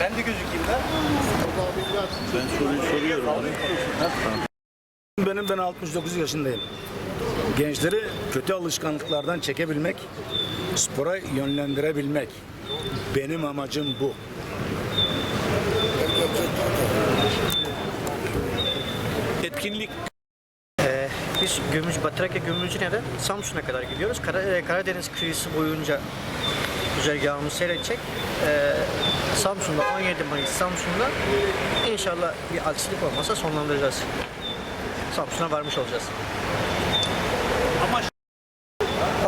Ben de gözükeyim ben. Ben soruyu soruyorum. Benim ben 69 yaşındayım. Gençleri kötü alışkanlıklardan çekebilmek, spora yönlendirebilmek. Benim amacım bu. Etkinlik Ee, biz Gümüş, Trakya Gümrücüne'den Samsun'a kadar gidiyoruz. Kara, e, Karadeniz kıyısı boyunca güzergahımızı seyredecek. Ee, Samsun'da 17 Mayıs Samsun'da inşallah bir aksilik olmasa sonlandıracağız. Samsun'a varmış olacağız. amaç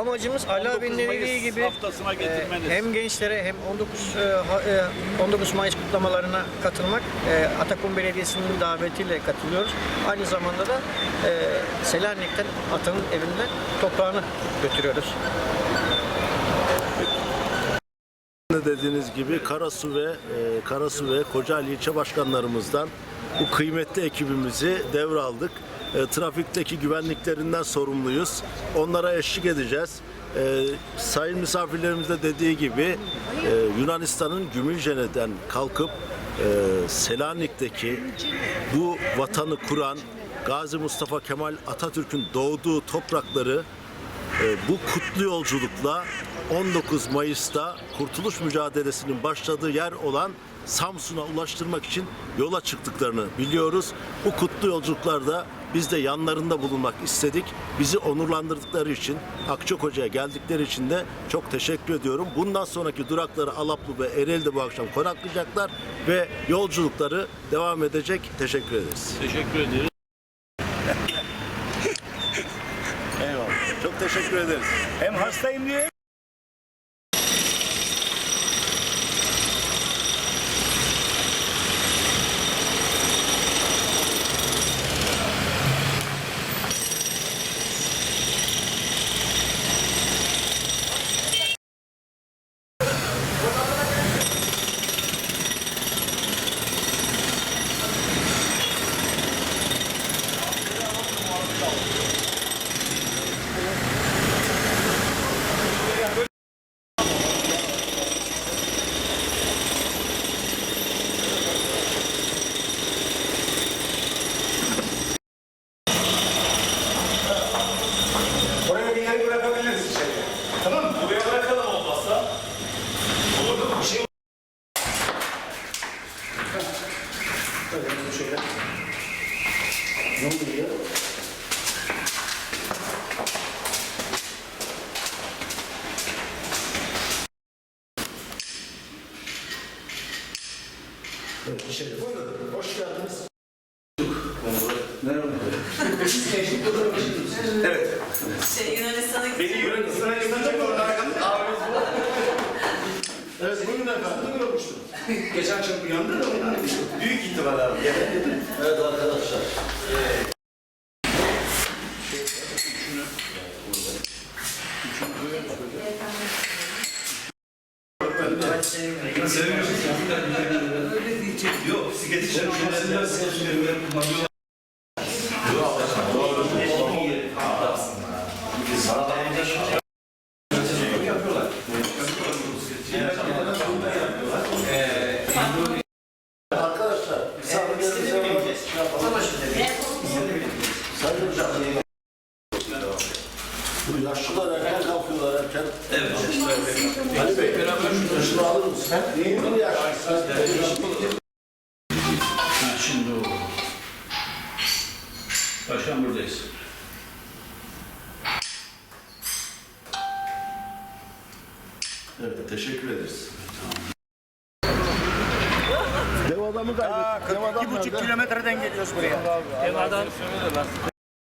Amacımız Ali 19 abinin dediği gibi haftasına e, hem gençlere hem 19 e, ha- e, 19 Mayıs kutlamalarına katılmak e, Atakum Belediyesi'nin davetiyle katılıyoruz. Aynı zamanda da e, Selanik'ten Atanın evinden toprağını götürüyoruz. Dediğiniz gibi Karasu ve e, Karasu ve Kocaeli ilçe başkanlarımızdan bu kıymetli ekibimizi devraldık. E, trafikteki güvenliklerinden sorumluyuz. Onlara eşlik edeceğiz. E, sayın misafirlerimiz de dediği gibi e, Yunanistan'ın Gümülcene'den kalkıp e, Selanik'teki bu vatanı kuran Gazi Mustafa Kemal Atatürk'ün doğduğu toprakları bu kutlu yolculukla 19 Mayıs'ta Kurtuluş Mücadelesi'nin başladığı yer olan Samsun'a ulaştırmak için yola çıktıklarını biliyoruz. Bu kutlu yolculuklarda biz de yanlarında bulunmak istedik. Bizi onurlandırdıkları için, Akçakoca'ya geldikleri için de çok teşekkür ediyorum. Bundan sonraki durakları Alaplı ve Ereğli'de bu akşam konaklayacaklar ve yolculukları devam edecek. Teşekkür ederiz. teşekkür ederiz. Eyvallah. Çok teşekkür ederiz. Hem hastayım diye Şöyle. Ne oluyor? Evet, içeri. Buyurun. Hoş geldiniz. Şey, Yunanistan'a gideceğim. Evet, buyurun efendim. Ne görmüştüm? geçen akşam uyandı da ihtimal abi. Evet arkadaşlar. Arkadaşlar, Evet. Ali Bey, şunu alır mısın? Neyin bir yaşlısı? Ha, şimdi oldu. Başkan buradayız. Evet, teşekkür ederiz. Dev adamı kaybettik. Dev adam nerede? kilometreden geliyoruz buraya.